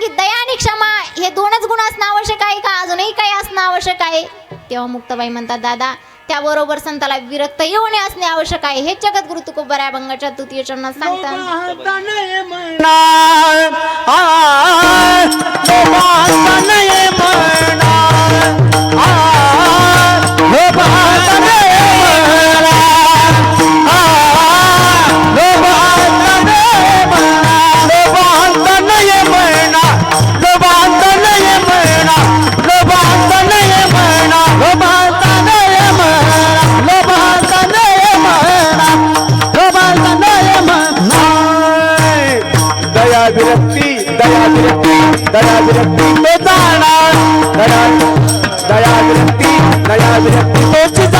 की दया आणि क्षमा हे दोनच गुण असणं आवश्यक आहे का? अजूनही काही असणं आवश्यक आहे? तेव्हा मुक्ताबाई म्हणतात दादा त्याबरोबर संताला विरक्त येऊन असणे आवश्यक आहे. हे जगद्गुरु तुकोबरा भंगाच्या तृतीय चरणात सांगतात. दया विरक्ती दया विरक्ती दया विरक्ती तो जाणार. दया दया विरक्ती दया विरक्ती तोच जाणार